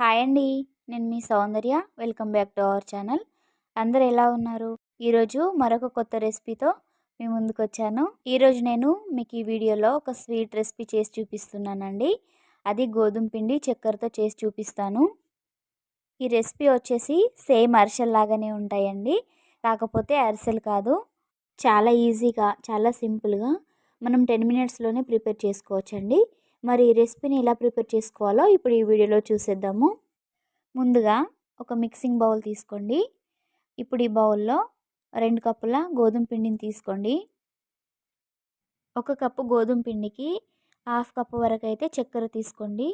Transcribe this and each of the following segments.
Hi అండి. నేను మీ Soundarya. Welcome back to our channel. అందరు ఎలా ఉన్నారు? ఈరోజు మరొక కొత్త రెసిపీతో మీ ముందుకు వచ్చాను ఈరోజు నేను మీకు ఈ వీడియోలో ఒక స్వీట్ రెసిపీ చేసి చూపిస్తున్నానండి. అది గోధుమ పిండి చక్కెరతో చేసి చూపిస్తాను. ఈ రెసిపీ వచ్చేసి సేమ్ అరిసెల్లాగానే ఉంటాయండి. కాకపోతే అరిసెలు కాదు. చాలా ఈజీగా చాలా సింపుల్గా మనం టెన్ మినిట్స్లోనే ప్రిపేర్ చేసుకోవచ్చండి. మరి ఈ రెసిపీని ఎలా ప్రిపేర్ చేసుకోవాలో ఇప్పుడు ఈ వీడియోలో చూసేద్దాము. ముందుగా ఒక మిక్సింగ్ బౌల్ తీసుకోండి. ఇప్పుడు ఈ బౌల్లో రెండు కప్పుల గోధుమ పిండిని తీసుకోండి. ఒక కప్పు గోధుమ పిండికి హాఫ్ కప్పు వరకు అయితే చక్కెర తీసుకోండి.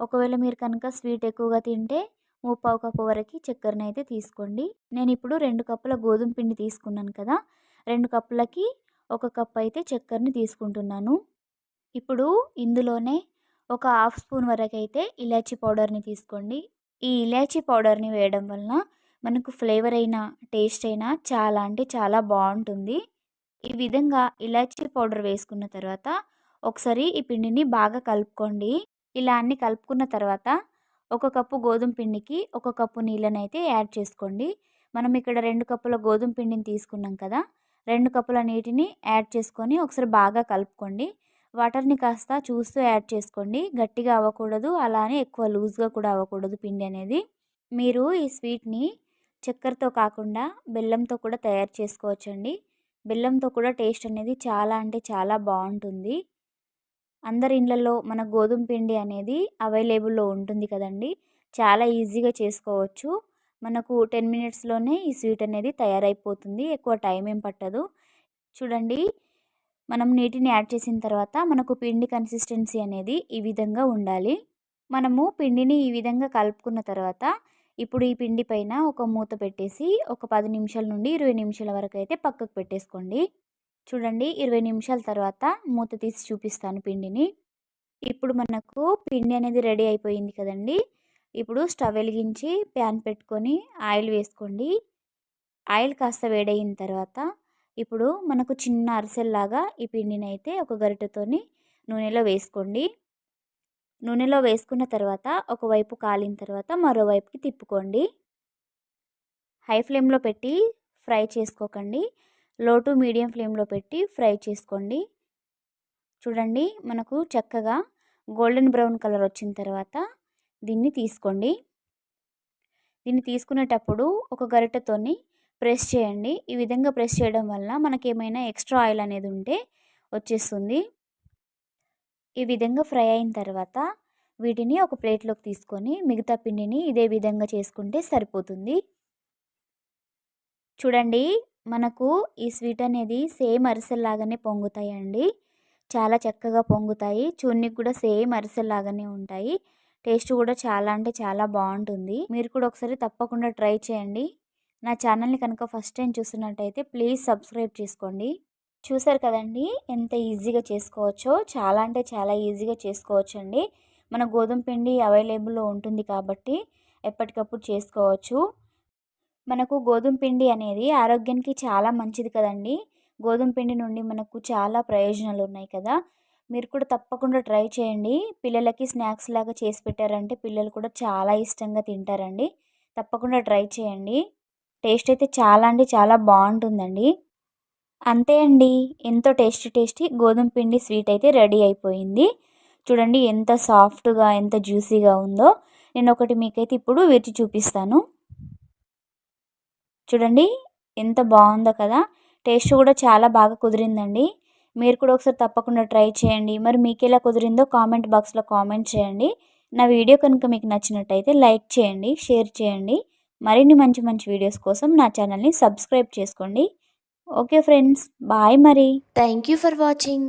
ఒకవేళ మీరు కనుక స్వీట్ ఎక్కువగా తింటే ముప్పావు కప్పు వరకు చక్కెరని అయితే తీసుకోండి. నేను ఇప్పుడు రెండు కప్పుల గోధుమ పిండి తీసుకున్నాను కదా రెండు కప్పులకి ఒక కప్పు అయితే చక్కెరని తీసుకుంటున్నాను. ఇప్పుడు ఇందులోనే ఒక హాఫ్ స్పూన్ వరకు అయితే ఇలాచీ పౌడర్ని తీసుకోండి. ఈ ఇలాచీ పౌడర్ని వేయడం వలన మనకు ఫ్లేవర్ అయినా టేస్ట్ అయినా చాలా అంటే చాలా బాగుంటుంది. ఈ విధంగా ఇలాచీ పౌడర్ వేసుకున్న తర్వాత ఒకసారి ఈ పిండిని బాగా కలుపుకోండి. ఇలా అన్ని కలుపుకున్న తర్వాత ఒక కప్పు గోధుమ పిండికి ఒక కప్పు నీళ్ళని అయితే యాడ్ చేసుకోండి. మనం ఇక్కడ రెండు కప్పుల గోధుమ పిండిని తీసుకున్నాం కదా రెండు కప్పుల నీటిని యాడ్ చేసుకొని ఒకసారి బాగా కలుపుకోండి. వాటర్ని కాస్త చూస్తూ యాడ్ చేసుకోండి. గట్టిగా అవ్వకూడదు. అలానే ఎక్కువ లూజ్గా కూడా అవ్వకూడదు పిండి అనేది. మీరు ఈ స్వీట్ని చక్కెరతో కాకుండా బెల్లంతో కూడా తయారు చేసుకోవచ్చండి. బెల్లంతో కూడా టేస్ట్ అనేది చాలా అంటే చాలా బాగుంటుంది. అందరి ఇళ్ళల్లో మన గోధుమ పిండి అనేది అవైలబుల్లో ఉంటుంది కదండి. చాలా ఈజీగా చేసుకోవచ్చు. మనకు టెన్ మినిట్స్లోనే ఈ స్వీట్ అనేది తయారైపోతుంది. ఎక్కువ టైం ఏం పట్టదు. చూడండి మనం నీటిని యాడ్ చేసిన తర్వాత మనకు పిండి కన్సిస్టెన్సీ అనేది ఈ విధంగా ఉండాలి. మనము పిండిని ఈ విధంగా కలుపుకున్న తర్వాత ఇప్పుడు ఈ పిండి పైన ఒక మూత పెట్టేసి ఒక పది నిమిషాల నుండి ఇరవై నిమిషాల వరకు అయితే పక్కకు పెట్టేసుకోండి. చూడండి ఇరవై నిమిషాల తర్వాత మూత తీసి చూపిస్తాను పిండిని. ఇప్పుడు మనకు పిండి అనేది రెడీ అయిపోయింది కదండి. ఇప్పుడు స్టవ్ వెలిగించి ప్యాన్ పెట్టుకొని ఆయిల్ వేసుకోండి. ఆయిల్ కాస్త వేడయిన తర్వాత ఇప్పుడు మనకు చిన్న అరిసెల్లాగా ఈ పిండిని అయితే ఒక గరిటెతోని నూనెలో వేసుకోండి. నూనెలో వేసుకున్న తర్వాత ఒకవైపు కాలిన తర్వాత మరోవైపుకి తిప్పుకోండి. హై ఫ్లేమ్లో పెట్టి ఫ్రై చేసుకోకండి. లో టు మీడియం ఫ్లేమ్లో పెట్టి ఫ్రై చేసుకోండి. చూడండి మనకు చక్కగా గోల్డెన్ బ్రౌన్ కలర్ వచ్చిన తర్వాత దీన్ని తీసుకోండి. దీన్ని తీసుకునేటప్పుడు ఒక గరిటెతోని ప్రెస్ చేయండి. ఈ విధంగా ప్రెస్ చేయడం వల్ల మనకి ఏమైనా ఎక్స్ట్రా ఆయిల్ అనేది ఉంటే వచ్చేస్తుంది. ఈ విధంగా ఫ్రై అయిన తర్వాత వీటిని ఒక ప్లేట్లోకి తీసుకొని మిగతా పిండిని ఇదే విధంగా చేసుకుంటే సరిపోతుంది. చూడండి మనకు ఈ స్వీట్ అనేది సేమ్ అరిసెల్లాగానే పొంగుతాయండి. చాలా చక్కగా పొంగుతాయి. చూన్నికి కూడా సేమ్ అరిసెల్లాగానే ఉంటాయి. టేస్ట్ కూడా చాలా అంటే చాలా బాగుంటుంది. మీరు కూడా ఒకసారి తప్పకుండా ట్రై చేయండి. నా ఛానల్ని కనుక ఫస్ట్ టైం చూస్తున్నట్టయితే ప్లీజ్ సబ్స్క్రైబ్ చేసుకోండి. చూసారు కదండి ఎంత ఈజీగా చేసుకోవచ్చో చాలా అంటే చాలా ఈజీగా చేసుకోవచ్చు అండి మన గోధుమ పిండి అవైలబుల్లో ఉంటుంది కాబట్టి ఎప్పటికప్పుడు చేసుకోవచ్చు. మనకు గోధుమ పిండి అనేది ఆరోగ్యానికి చాలా మంచిది కదండి. గోధుమ పిండి నుండి మనకు చాలా ప్రయోజనాలు ఉన్నాయి కదా. మీరు కూడా తప్పకుండా ట్రై చేయండి. పిల్లలకి స్నాక్స్ లాగా చేసి పెట్టారంటే పిల్లలు కూడా చాలా ఇష్టంగా తింటారండి. తప్పకుండా ట్రై చేయండి. టేస్ట్ అయితే చాలా అంటే చాలా బాగుంటుందండి. అంతే అండి. ఎంతో టేస్టీ టేస్టీ గోధుమ పిండి స్వీట్ అయితే రెడీ అయిపోయింది. చూడండి ఎంత సాఫ్ట్గా ఎంత జ్యూసీగా ఉందో. నేను ఒకటి మీకైతే ఇప్పుడు విరిచి చూపిస్తాను. చూడండి ఎంత బాగుందో కదా. టేస్ట్ కూడా చాలా బాగా కుదిరిందండి. మీరు కూడా ఒకసారి తప్పకుండా ట్రై చేయండి. మరి మీకు ఎలా కుదిరిందో కామెంట్ బాక్స్లో కామెంట్ చేయండి. నా వీడియో కనుక మీకు నచ్చినట్టయితే లైక్ చేయండి షేర్ చేయండి. మరిన్ని మంచి మంచి వీడియోస్ కోసం నా ఛానల్ని సబ్స్క్రైబ్ చేసుకోండి. ఓకే ఫ్రెండ్స్ బాయ్ మరి. Thank you for watching